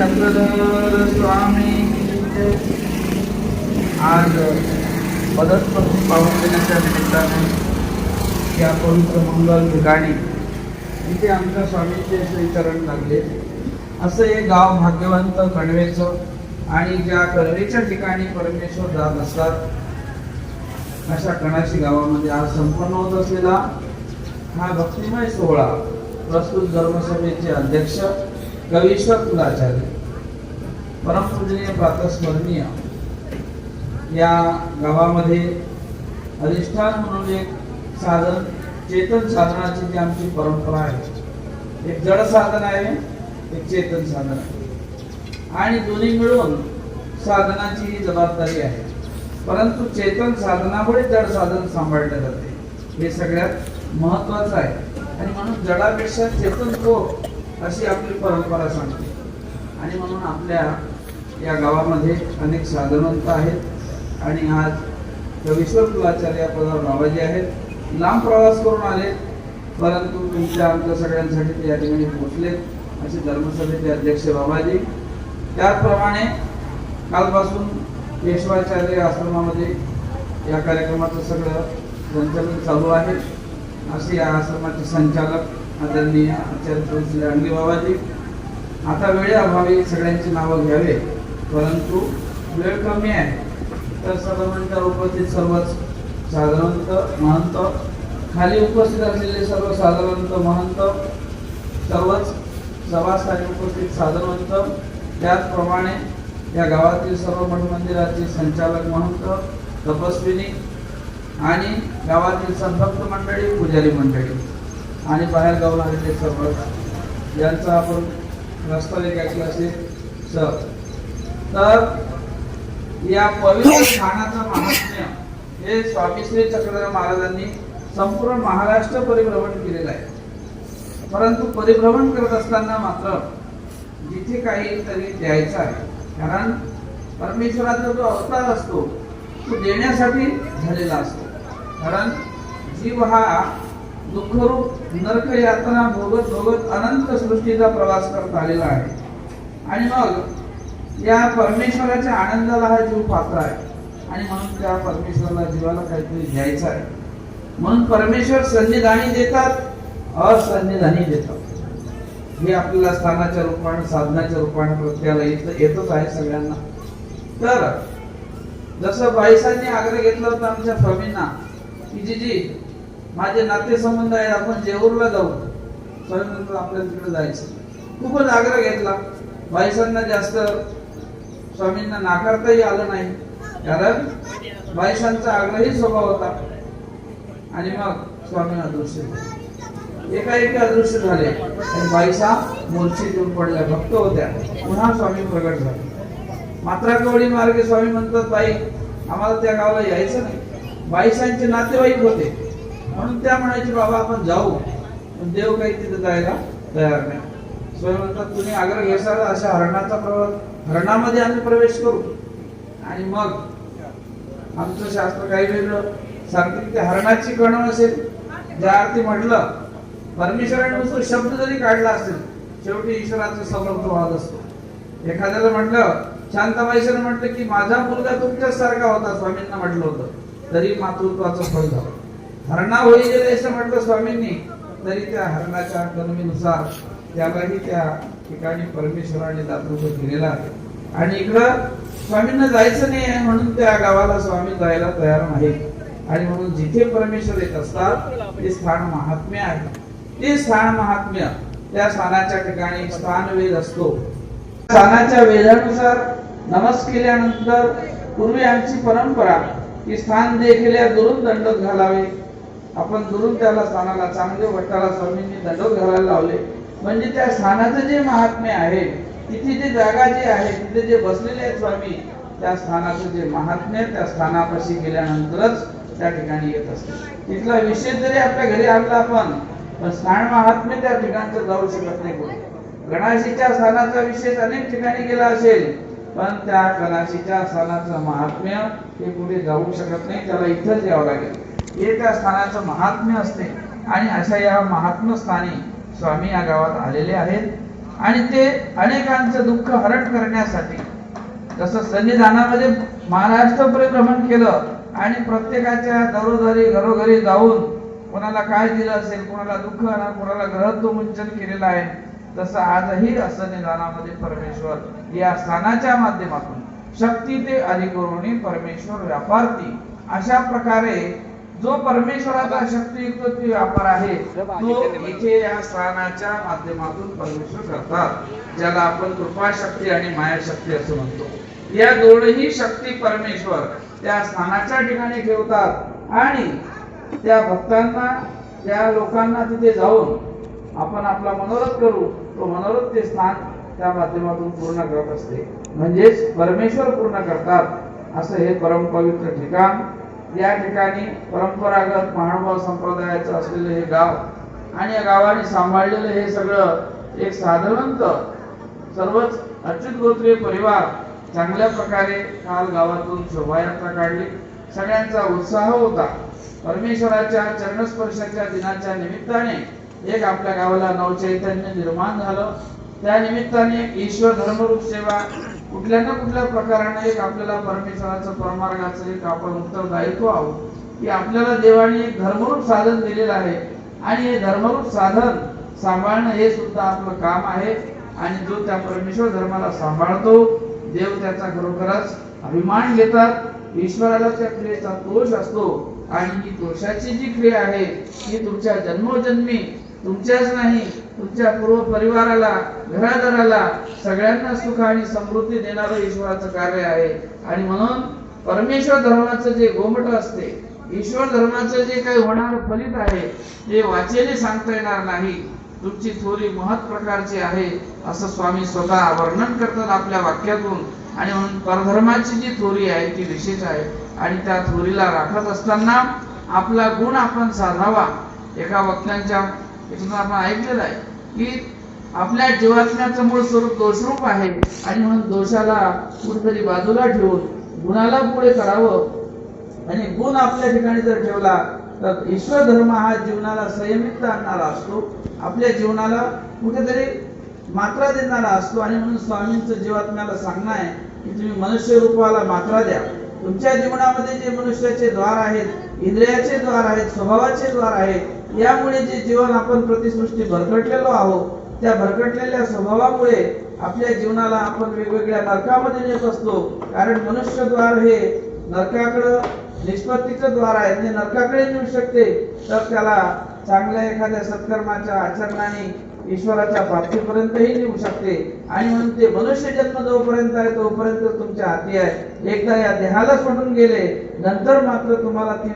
चक्रधर स्वामी आज पदस्पर्धी पाहून देण्याच्या निमित्ताने या पवित्र मंगल ठिकाणी इथे आमच्या स्वामींचे श्रीचरण लागले. असं हे गाव भाग्यवंत कणवेचं आणि ज्या कणवेच्या ठिकाणी परमेश्वर जात असतात अशा कणाशी गावामध्ये आज संपन्न होत असलेला हा भक्तिमय सोहळा प्रस्तुत धर्मसभेचे अध्यक्ष कवीश्वर कुलाचार्य परमपूजनीय प्रातस्मरणीय या गावामध्ये अधिष्ठान म्हणून एक साधन चेतन साधनाची जी आमची परंपरा आहे. एक जड साधन आहे एक चेतन साधन आहे. आणि दोन्ही मिळून साधनाची ही जबाबदारी आहे. परंतु चेतन साधनामुळे जड साधन सांभाळले जाते. हे सगळ्यात महत्वाचं आहे. आणि म्हणून जडापेक्षा चेतन को अशी आपली परंपरा सांगते. आणि म्हणून आपल्या या गावामध्ये अनेक साधनवंत आहेत आणि आज रविश्वर कुलाचार्य पदावर बाबाजी आहेत. लांब प्रवास करून आले परंतु तुमच्या आमच्या सगळ्यांसाठी ते या ठिकाणी पोचले असे धर्मसभेचे अध्यक्ष बाबाजी. त्याचप्रमाणे कालपासून पेशवाचार्य आश्रमामध्ये या कार्यक्रमाचं सगळं संचालन चालू आहे. असे या आश्रमाचे संचालक आदरणीय आचार्य श्री अंगली बाबाजी आता वेळेअभावी सगळ्यांची नावं घ्यावे परंतु वेळ कमी आहे. तर सर्वांच्या उपस्थित सर्वच साधारणत महंत खाली उपस्थित असलेले सर्व साधारणत महंत सर्वच सभास्थानी उपस्थित साधारणत त्याचप्रमाणे या गावातील सर्व मठ मंदिराचे संचालक महंत तपस्विनी आणि गावातील संभक्त मंडळी पुजारी मंडळी. आणि बाहेर गावून आलेले सर्व. यांचा आपण रस्ता ऐकला असेल सर. तर या पवित्र स्थानाचं महात्म्य हे स्वामी श्री चक्रधर महाराजांनी संपूर्ण महाराष्ट्र परिभ्रमण केलेलं आहे. परंतु परिभ्रमण करत असताना मात्र जिथे काहीतरी द्यायचं आहे. कारण परमेश्वराचा जो अवतार असतो तो देण्यासाठी झालेला असतो. कारण जीव हा दुःखरूप नरक यातना भोगत भोगत अनंत सृष्टीचा प्रवास करत आलेला आहे. आणि मग या परमेश्वराच्या आनंदाला हा जीव पात्र आहे. आणि म्हणून त्या परमेश्वराला जीवाला काहीतरी घ्यायचं आहे. म्हणून परमेश्वर संन्निधानी देतात असंनिधानी देतात. हे आपल्याला स्थानाच्या रूपाने साधनाच्या रूपाने प्रत्येकाला येत येतच आहे सगळ्यांना. तर जसं बाईसांनी आग्रह घेतला होता आमच्या स्वामींना की जी जी माझे नातेसंबंध आहेत आपण जेऊरला जाऊ. स्वामीनंतर आपल्याला तिकडे जायचं. खूपच आग्रह घेतला. बाईसांना जास्त स्वामींना नाकारताही आलं नाही. कारण बाईसांचा आग्रही स्वभाव होता. आणि मग स्वामी अदृश्य झाले. एकाएकी अदृश्य झाले. आणि बाईसा मोर्ची येऊन पडल्या. भक्त होत्या. पुन्हा स्वामी प्रगट झाले. मात्रा कवडी मार्गे स्वामी म्हणतात बाई आम्हाला त्या गावाला यायचं नाही. बाईसांचे नातेवाईक होते. म्हणून त्या म्हणायचे बाबा आपण जाऊ. पण देव काही तिथे जायला तयार नाही. स्वयं म्हणतात तुम्ही आग्रह घेसाल अशा हरणाचा प्रवास हरणामध्ये आम्ही प्रवेश करू. आणि मग आमचं शास्त्र काही वेगळं. सांगते की हरणाची कणव असेल ज्या अर्थी म्हटलं परमेश्वराने नुसतं शब्द जरी काढला असेल शेवटी ईश्वराचा समर्थ वाद असतो. एखाद्याला म्हटलं शांताबाईशाने म्हटलं की माझा मुलगा तुमच्याच सारखा होता स्वामींना म्हटलं होतं. तरी मातृत्वाचं फळ झालं. हरणा होईल असं म्हटलं स्वामींनी तरी त्या हरणाच्या कर्मीनुसार त्यालाही त्या ठिकाणी परमेश्वराने दातृत्व दिलेला आहे. आणि इकडं स्वामींना जायचं नाही आहे म्हणून त्या गावाला स्वामी जायला तयार नाही आणि म्हणून जिथे परमेश्वर येत असतात ते स्थान महात्म्य आहे. ते स्थान महात्म्य त्या स्थानाच्या ठिकाणी स्थान वेद असतो. स्थानाच्या वेदानुसार नमस केल्यानंतर पूर्वी आमची परंपरा की स्थान देखील दुरून दंडत घालावे. आपण दुरून त्याला स्थानाला चांगले वटाला स्वामींनी दंडोत घालायला लावले. म्हणजे त्या स्थानाचं जे महात्म्य आहे तिथे जे जागा जी आहे तिथे जे बसलेले आहेत स्वामी त्या स्थानाचं जे महात्म्य त्या स्थानापाशी गेल्यानंतरच त्या ठिकाणी येत असते. तिथला विषय जरी आपल्या घरी आणला आपण पण स्थान महात्म्य त्या ठिकाणचं जाऊ शकत नाही कोणी. गणाशीच्या स्थानाचा विशेष अनेक ठिकाणी गेला असेल पण त्या गणाशीच्या स्थानाचं महात्म्य हे कुठे जाऊ शकत नाही त्याला इथंच यावं लागेल. हे त्या स्थानाचं महात्म्य असते. आणि अशा या महात्म्य स्थानी स्वामी या गावात आलेले आहेत. आणि ते अनेकांचं दुःख हरण करण्यासाठी जसं संविधानामध्ये महाराष्ट्र परिभ्रमण केलं आणि प्रत्येकाच्या दरोदरी घरोघरी जाऊन कोणाला काय दिलं असेल कोणाला दुःख आणि कोणाला ग्रहत्व मुंचन केलेलं आहे तसं आजही संविधानामध्ये परमेश्वर या स्थानाच्या माध्यमातून शक्ती ते अधिकरुणी परमेश्वर व्यापारती अशा प्रकारे जो परमेश्वराचा शक्तियुक्त व्यापार आहे तो इथे या स्थानाच्या माध्यमातून परमेश्वर करतात ज्याला आपण कृपा शक्ती आणि माया शक्ती असं म्हणतो. या दोनही शक्ती परमेश्वर त्या स्थानाच्या ठिकाणी ठेवतात आणि त्या भक्तांना त्या लोकांना तिथे जाऊन आपण आपला मनोरथ करू. तो मनोरथ ते स्थान त्या माध्यमातून पूर्ण करत असते. म्हणजेच परमेश्वर पूर्ण करतात. असं हे परमपवित्र ठिकाण या ठिकाणी परंपरागत महानुभाव संप्रदायाचं असलेलं हे गाव आणि या गावाने सांभाळलेलं हे सगळं एक साधारणत सर्वच अच्युत गोत्रीय परिवार चांगल्या प्रकारे काल गावातून शोभायात्रा काढली. सगळ्यांचा उत्साह होता. परमेश्वराच्या चरणस्पर्शाच्या दिनाच्या निमित्ताने एक आपल्या गावाला नवचैतन्य निर्माण झालं. त्या निमित्ताने ईश्वर धर्मरूप सेवा कुठल्या ना कुठल्या प्रकाराने एक आपल्याला परमेश्वराचं परमार्गाचं एक आपण उत्तरदायित्व आहोत. की आपल्याला देवाने एक धर्मरूप साधन दिलेलं आहे. आणि हे धर्मरूप साधन सांभाळणं हे सुद्धा आपलं काम आहे. आणि जो त्या परमेश्वर धर्माला सांभाळतो देव त्याचा खरोखरच अभिमान घेतात. ईश्वराला त्या क्रियेचा दोष असतो. आणि ही दोषाची जी क्रिया आहे ही तुमच्या जन्मोजन्मी तुमच्याच नाही तुमच्या पूर्व परिवाराला घरादाराला सगळ्यांना सुख आणि समृद्धी देणारं ईश्वराचं कार्य आहे. आणि म्हणून परमेश्वर धर्माचं जे गोमट असते ईश्वर धर्माचं जे काही होणार फलित आहे ते वाचेने सांगता येणार नाही तुमची थोरी महत् प्रकारची आहे असं स्वामी स्वतः वर्णन करतात आपल्या वाक्यातून. आणि म्हणून परधर्माची जी थोरी आहे ती विशेष आहे. आणि त्या थोरीला राखत असताना आपला गुण आपण साधावा. एका वक्त्यांच्या इथून आपण ऐकलेलं आहे. की आपल्या जीवात्म्याचं मूळ स्वरूप दोषरूप आहे आणि म्हणून दोषाला कुठेतरी बाजूला ठेवून गुणाला पुढे करावं. आणि गुण आपल्या ठिकाणी जर ठेवला तर ईश्वर धर्म हा जीवनाला संयमित आणणारा असतो. आपल्या जीवनाला कुठेतरी मात्रा देणारा असतो. आणि म्हणून स्वामींचं जीवात्म्याला सांगणं आहे की तुम्ही मनुष्य रूपाला मात्रा द्या. तुमच्या जीवनामध्ये जे मनुष्याचे द्वार आहेत इंद्रियाचे द्वार आहेत स्वभावाचे द्वार आहेत. यामुळे जे जीवन आपण प्रतिसृष्टी भरकटलेलो आहोत त्या भरकटलेल्या स्वभावामुळे आपल्या जीवनाला आपण वेगवेगळ्या नरकामध्ये नेत असतो. कारण मनुष्यद्वार हे नरकाकडं निष्पत्तीचं द्वार आहे. ते नरकाकडे नेऊ शकते तर त्याला चांगल्या एखाद्या सत्कर्माच्या आचरणाने ईश्वराच्या प्राप्तीपर्यंतही नेऊ शकते. आणि म्हणून ते मनुष्य जन्म जोपर्यंत आहे तोपर्यंत तुमच्या हाती आहे. एकदा या देहाला सोडून गेले नंतर मात्र तुम्हाला ती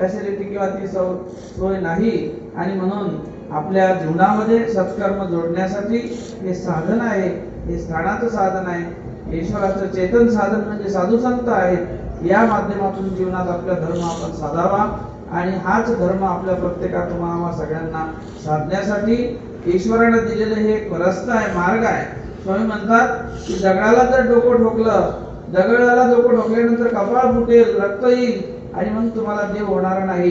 फॅसिलिटी किंवा ती सव सोय नाही. आणि म्हणून आपल्या जीवनामध्ये सत्कर्म जोडण्यासाठी हे साधन आहे. हे स्थानाचं साधन आहे. ईश्वराचं चेतन साधन म्हणजे साधू संत आहेत. या माध्यमातून जीवनात आपला धर्म आपण साधावा. आणि हाच धर्म आपल्या प्रत्येका तुम्हाला सगळ्यांना साधण्यासाठी. ईश्वरानं दिलेलं हे एक रस्ता आहे मार्ग आहे. स्वामी म्हणतात की दगडाला जर डोकं ठोकलं दगडाला डोकं ठोकल्यानंतर कपाळ फुटेल रक्त येईल आणि मग तुम्हाला देव होणार नाही.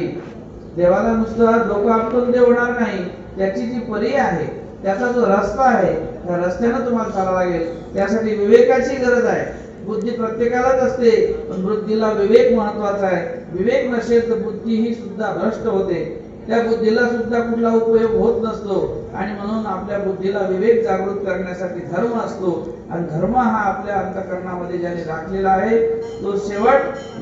देवाला नुसतं डोकं आपटून देव होणार नाही. त्याची जी परी आहे त्याचा जो रस्ता आहे त्या रस्त्यानं तुम्हाला चालावं लागेल. त्यासाठी विवेकाची गरज आहे. बुद्धी प्रत्येकालाच असते पण बुद्धीला विवेक महत्त्वाचा आहे. विवेक नसेल तर बुद्धी ही सुद्धा भ्रष्ट होते. त्या बुद्धीला सुद्धा कुठला उपयोग होत नसतो. आणि म्हणून आपल्या बुद्धीला विवेक जागृत करण्यासाठी धर्म असतो. आणि धर्म हा आपल्या अंतकरणामध्ये ज्याने राखलेला आहे तो शेवट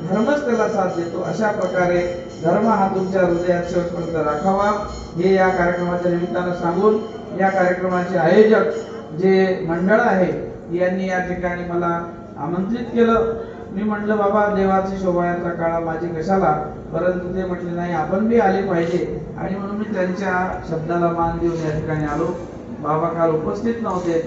धर्मच त्याला साथ देतो. अशा प्रकारे धर्म हा तुमच्या हृदयात शेवटपर्यंत राखावा. हे या कार्यक्रमाच्या निमित्तानं सांगून या कार्यक्रमाचे आयोजक जे मंडळ आहे यांनी या ठिकाणी मला आमंत्रित केलं. मी म्हटलं बाबा देवाची शोभायात्रा काळा माझी कशाला? परंतु ते म्हटले नाही आपण बी आले पाहिजे. आणि म्हणून मी त्यांच्या शब्दाला मान देऊन या ठिकाणी आलो. बाबा काल उपस्थित नव्हते.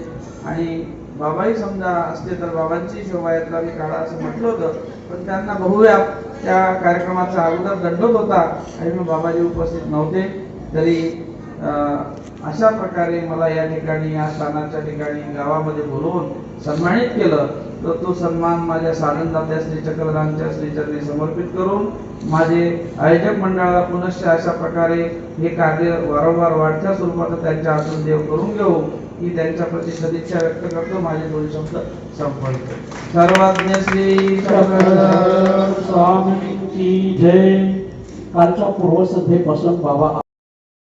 आणि बाबाही समजा असते तर बाबांची शोभायात्रा मी काढा असं म्हटलं होतं. पण त्यांना बहुव्याप त्या कार्यक्रमाचा अगोदर दंडत होता आणि मग बाबाजी उपस्थित नव्हते. तरी अशा प्रकारे मला या ठिकाणी या स्थानाच्या ठिकाणी गावामध्ये बोलवून सन्मानित केलं. तर तो सन्मान माझ्या साधनदात्या श्री चक्रधानच्या श्रीचरणी समर्पित करून माझे आयोजक मंडळाला पुनश्च अशा प्रकारे हे कार्य वारंवार वाढत्या स्वरूपात त्यांच्या हातून देव करून घेऊ ही त्यांच्या प्रति सदिच्छा व्यक्त करतो. माझे दोन शब्द संपवतो. सर्वज्ञ श्री स्वामी जय. कालच्या पूर्वसंध्येपासून बाबा